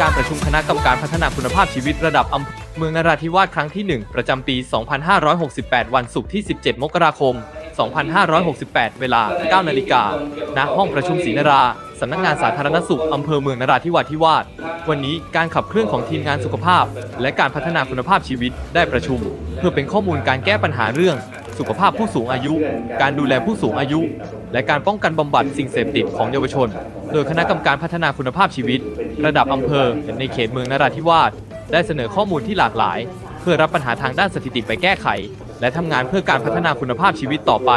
การประชุมคณะกรรมการพัฒนาคุณภาพชีวิตระดับอำเภอเมืองนราธิวาสครั้งที่ 1 ประจำปี 2568 วันศุกร์ที่ 17 มกราคม 2568 เวลา 9 นาฬิกา ณ ห้องประชุมศรีนรา สำนักงานสาธารณสุข อำเภอเมืองนราธิวาสที่วาดวันนี้การขับเคลื่อนของทีมงานสุขภาพ และการพัฒนาคุณภาพชีวิตได้ประชุม เพื่อเป็นข้อมูลการแก้ปัญหาเรื่อง สุขภาพผู้สูงอายุ การดูแลผู้สูงอายุ และการป้องกันบำบัดสิ่งเสพติดของเยาวชน โดยคณะกรรมการพัฒนาคุณภาพชีวิต ระดับอำเภอในเขตเมืองนราธิวาสได้เสนอข้อมูลที่หลากหลาย เพื่อรับปัญหาทางด้านสถิติไปแก้ไข และทำงานเพื่อการพัฒนาคุณภาพชีวิตต่อไป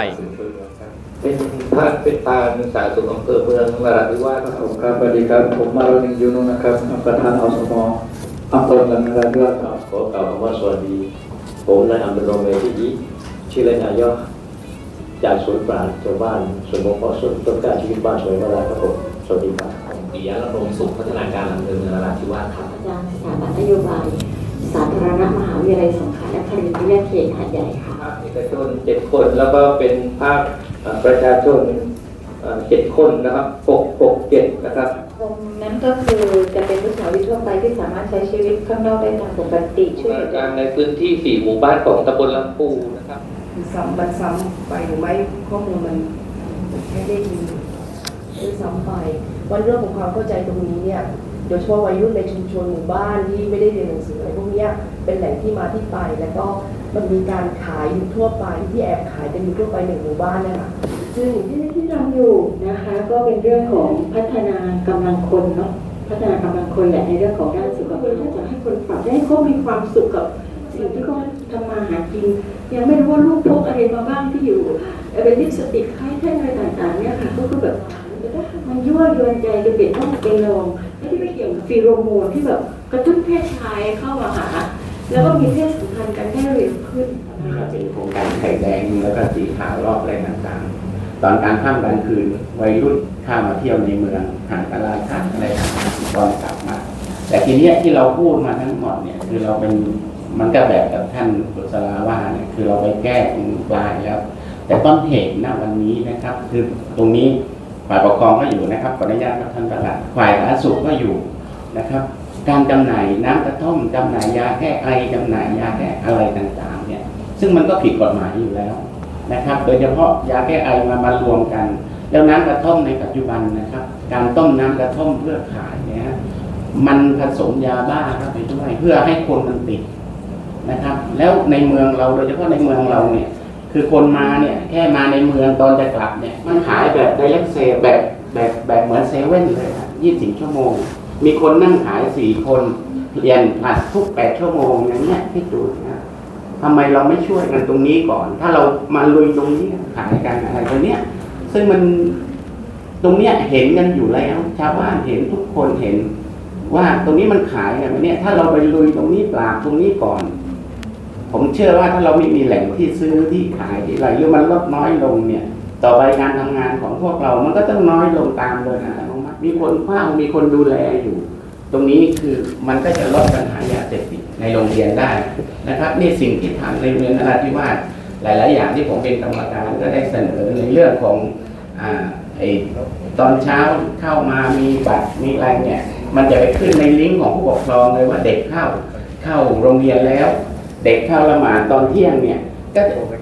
เป็นท่านเป็นตาสาธารณสุขอำเภอเมืองนราธิวาสครับผมครับสวัสดีครับผมมารุณิยูนุนะครับประธานอสมอำเภอเมืองนราธิวาสครับขอกล่าวคำว่าสวัสดี ผมนายอัมบรงเมธิยิ ชื่อเล่นอายุจากสวนปราณชาวบ้านสวนบงเพาะสวนต้นกล้าชีวิตบ้านสวยมาลาครับผมสวัสดีครับผมปิยะระดมสุขพัฒนาการอำเภอเมืองนราธิวาสครับอาจารย์สถาบันนโยบายสาธารณมหาวิทยาลัยสงขลานครินทร์วิทยาเขตหาดใหญ่ค่ะภาคเอกชนเจ็ดคนแล้วก็เป็นภาคเอ่อประชาชนเอ่อเจ็ดคนนะครับหกหกเจ็ดนะครับ กลุ่มนั้นก็คือจะเป็นผู้สาววิทั่วไปที่สามารถใช้ชีวิตข้างนอกได้ตามปกติช่วยเหลือการในพื้นที่สี่หมู่บ้านของตำบลลำพูนะครับซ้ำมันซ้ำไปหรือไม่ข้อมูลมันไม่ได้ดีด้วยซ้ำไปวันเรื่องของความเข้าใจตรงนี้เนี่ยโดยเฉพาะวัยรุ่นในชุมชนหมู่บ้านที่ไม่ได้เรียนหนังสืออะไรพวกเนี้ยเป็นแหล่งที่มาที่ไปแล้วก็ มันมีการขายอยู่ทั่วไปที่แอบขายกันอยู่ทั่วไปหนึ่งหมู่บ้านเนี่ยค่ะซึ่งที่ที่ทำอยู่นะคะ ก็เป็นเรื่องของพัฒนากำลังคนเนาะพัฒนากำลังคนแหละในเรื่องของด้านสุขภาพจะให้คนปรับให้เขามีความสุขกับสิ่งที่เขาทำมาหากิน ยังไม่รู้ว่าลูกพกอะไรมาบ้างที่อยู่เอ่อเป็นลิปสติกคล้ายแท่งอะไรต่างๆเนี่ยค่ะก็คือแบบมันยั่วยวนใจจะเปลี่ยนต้องเป็นลองไม่ได้ไปเกี่ยวกับฟีโรโมนที่แบบกระตุ้นเพศชายเข้ามาหา แล้วก็มีเพศสัมพันธ์กันได้เร็วขึ้นนะครับเป็นโครงการไข่แดงแล้วก็สีขาวรอบอะไรต่างๆ ตอนกลารค่ำกลางคืนวัยรุ่นข้ามาเที่ยวในเมืองหาดตลาดทางอะไรต่างๆตอนกลับมา แต่ทีเนี้ยที่เราพูดมาทั้งหมดเนี่ยคือเราเป็นมันก็แบบกับท่านกุศลาว่าเนี่ยคือเราไปแก้ตรงปลายแล้ว แต่ต้นเหตุณวันนี้นะครับ คือตรงนี้ฝ่ายปกครองก็อยู่นะครับขออนุญาตครับท่านประหลัดฝ่ายสาธารณสุขก็อยู่นะครับ การจำหน่ายน้ำกระท่อมจำหน่ายยาแก้ไอจำหน่ายยาแก้อะไรต่างๆเนี่ย ซึ่งมันก็ผิดกฎหมายอยู่แล้วนะครับ โดยเฉพาะยาแก้ไอมามารวมกัน แล้วน้ำกระท่อมในปัจจุบันนะครับ การต้มน้ำกระท่อมเพื่อขายเนี่ยมันผสมยาบ้าเข้าไปด้วยเพื่อให้คนมันติดนะครับ แล้วในเมืองเราโดยเฉพาะในเมืองเราเนี่ย คือคนมาเนี่ยแค่มาในเมืองตอนจะกลับเนี่ยมันขายแบบไดเรกเซแบบแบบแบบเหมือนเซเว่นเลยยี่สิบชั่วโมง มีคนนั่งขายสี่คนเปลี่ยนผัดทุกแปดชั่วโมงอย่างเงี้ยให้ดูนะทำไมเราไม่ช่วยกันตรงนี้ก่อน ถ้าเรามาลุยตรงนี้ขายกันอะไรตรงเนี้ย ซึ่งมันตรงเนี้ยเห็นกันอยู่แล้วชาวบ้านเห็นทุกคนเห็น ว่าตรงนี้มันขายกันเนี่ย ถ้าเราไปลุยตรงนี้ปราบตรงนี้ก่อน ผมเชื่อว่าถ้าเราไม่มีแหล่งที่ซื้อที่ขายที่อะไรหรือมันลดน้อยลงเนี่ย ต่อไปการทำงานของพวกเรา มันก็ต้องน้อยลงตามโดยนมัติ มีคนเฝ้ามีคนดูแลอยู่ ตรงนี้คือมันก็จะลดปัญหายาเสพติดในโรงเรียนได้นะครับนี่สิ่งที่ทำในเมืองนราธิวาสหลาย ๆ อย่างที่ผมเป็นกรรมการก็ได้เสนอในเรื่องของอไอตอนเช้าเข้ามามีบัตรมีอะไรเนี่ยมันจะไปขึ้นในลิงก์ของผู้ปกครองเลยว่าเด็กเข้าเข้าโรงเรียนแล้ว เด็กเข้าละหมาดตอนเที่ยงเนี่ยก็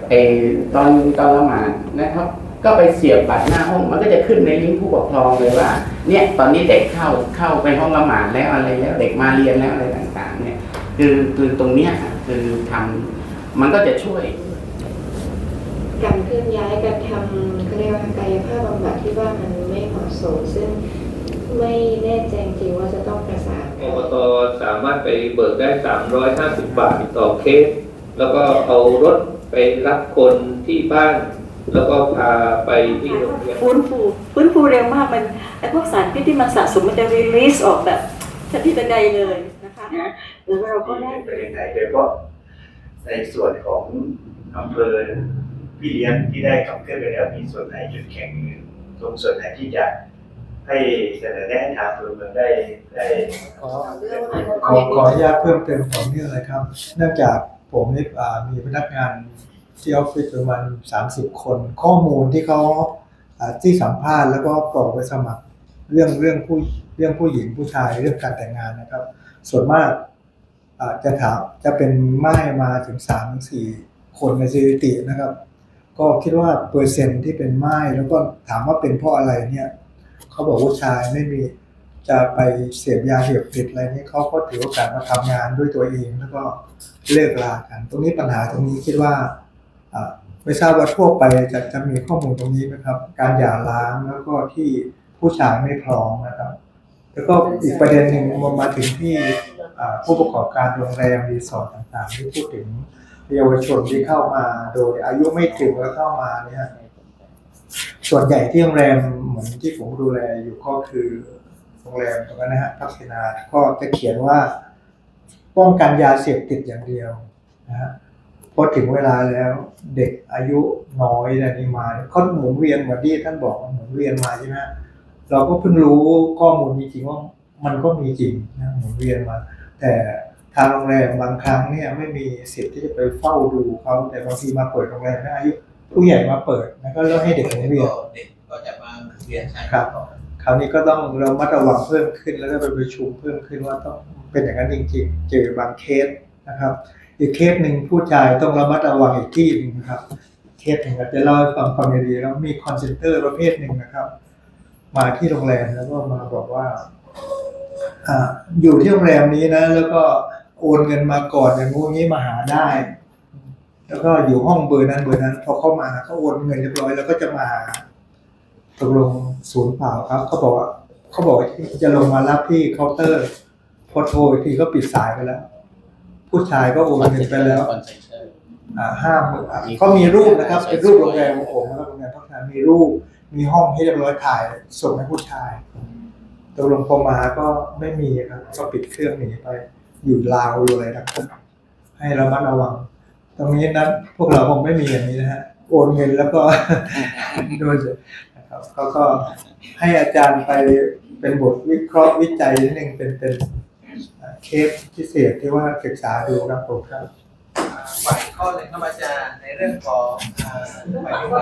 เออตอนตอนละหมาดนะครับ ก็ไปเสียบบัตรหน้าห้อง มันก็จะขึ้นในลิงก์ผู้ปกครองเลยว่า เนี่ยตอนนี้เด็กเข้าเข้าไปห้องละหมาดแล้วอะไรแล้วเด็กมาเรียนแล้วอะไรต่างๆ เนี่ย คือคือตรงเนี้ยคือทำมันก็จะช่วยการเคลื่อนย้ายการทำเขาเรียกว่ากายภาพบำบัดที่ว่ามันไม่เหมาะสมซึ่งไม่แน่ใจจริงว่าจะต้องประสานอบตสามารถไปเบิกได้ 350 บาทต่อเคส แล้วก็เอารถไปรับคนที่บ้าน แล้วก็พาไปที่โรงเรียนฟื้นฟูฟื้นฟูเร็วมากมันไอ้พวกสารพิษที่มันสะสมมันจะรีลีสออกแบบทันทีทันใดเลยนะคะแล้วเราก็ได้ประเทศไทยโดยเฉพาะในส่วนของอำเภอพี่เลี้ยงที่ได้ขับเคลื่อนไปแล้วมีส่วนไหนจุดแข็งตรงส่วนไหนที่จะให้เสนอแนะให้ทางอำเภอเมืองได้ได้ขอขอขออนุญาตเพิ่มเติมของนี่เลยครับ เนื่องจากผมนี่อ่ามีพนักงาน ที่ออฟฟิศประมาณ30คน ข้อมูลที่เขาที่สัมภาษณ์แล้วก็กรอกไปสมัครเรื่องเรื่องผู้เรื่องผู้หญิงผู้ชายเรื่องการแต่งงานนะครับ ส่วนมากจะถามจะเป็นไม้มาถึงสามสี่คนในสถิตินะครับ ก็คิดว่าเปอร์เซ็นต์ที่เป็นไม้แล้วก็ถามว่าเป็นเพราะอะไรเนี่ยเขาบอกผู้ชายไม่มีจะไปเสพยาเสพติดอะไรนี่เขาก็ถือโอกาสมาทำงานด้วยตัวเองแล้วก็เลิกลากัน ตรงนี้ปัญหาตรงนี้คิดว่า ไม่ทราบว่าทั่วไปจะจะมีข้อมูลตรงนี้ไหมครับ การหย่าร้างแล้วก็ที่ผู้ชายไม่พร้อมนะครับ แล้วก็อีกประเด็นหนึ่งมามาถึงที่ผู้ประกอบการโรงแรมรีสอร์ทต่างๆ ที่พูดถึงเยาวชนที่เข้ามาโดยอายุไม่ถึงแล้วเข้ามาเนี่ยส่วนใหญ่ที่โรงแรมเหมือนที่ผมดูแลอยู่ก็คือโรงแรมตรงนั้นนะฮะพักเสนาก็จะเขียนว่า ป้องกันยาเสพติดอย่างเดียวนะฮะ พอถึงเวลาแล้วเด็กอายุน้อยอะไรนี่มาเขาหมุนเวียนเหมือนที่ท่านบอกหมุนเวียนมาใช่ไหมฮะเราก็เพิ่งรู้ข้อมูลจริงๆว่ามันก็มีจริงนะหมุนเวียนมา แต่ทางโรงแรมบางครั้งเนี่ยไม่มีสิทธิ์ที่จะไปเฝ้าดูเขาแต่บางทีมาเปิดโรงแรมนะอายุผู้ใหญ่มาเปิดแล้วก็แล้วให้เด็กหมุนเวียนเด็กก็จะมาเรียนใช้ครับคราวนี้ก็ต้องเรามัดระวังเพิ่มขึ้นแล้วก็ไปประชุมเพิ่มขึ้นว่าต้องเป็นอย่างนั้นจริงๆ เจอบางเคสนะครับ อีกเคสหนึ่งผู้ชายต้องระมัดระวังอีกที่หนึ่งนะครับ เคสหนึ่งอาจจะเล่าให้ฟังความดีๆแล้วมีคอนเซนเตอร์ประเภทหนึ่งนะครับ มาที่โรงแรมแล้วก็มาบอกว่าอ่าอยู่ที่โรงแรมนี้นะ แล้วก็โอนเงินมาก่อนอย่างงู้นงี้มาหาได้ แล้วก็อยู่ห้องเบอร์นั้นเบอร์นั้น พอเข้ามาเขาโอนเงินเรียบร้อยแล้วก็จะมาหาตกลงศูนย์เปล่าครับเขาบอกว่าเขาบอกว่าจะลงมารับที่เคาน์เตอร์พอโทรอีกทีก็ปิดสายไปแล้ว ผู้ชายก็โอนเงินไปแล้วคอนเซ็ปเตอร์อ่าห้าหมื่นอะก็มีรูปนะครับ เป็นรูปโรงแรมของผมนะครับโรงแรมพักงานมีรูป มีห้องให้เรียบร้อยถ่ายส่งให้ผู้ชายตกลงพอมาก็ไม่มีครับก็ปิดเครื่องหนีไปอยู่ลาวอยู่อะไรนะครับให้ระมัดระวัง ตรงนี้นั้นพวกเราคงไม่มีอย่างนี้นะฮะโอนเงินแล้วก็โดยนะครับก็ก็ให้อาจารย์ไปเป็นบทวิเคราะห์วิจัยนิดนึงเป็นเป็นอ่า เคสพิเศษที่ว่าศึกษาดูครับผมครับฝ่ายข้อหนึ่งเข้าจารย์ในเรื่องของอ่าหมายถึงว่า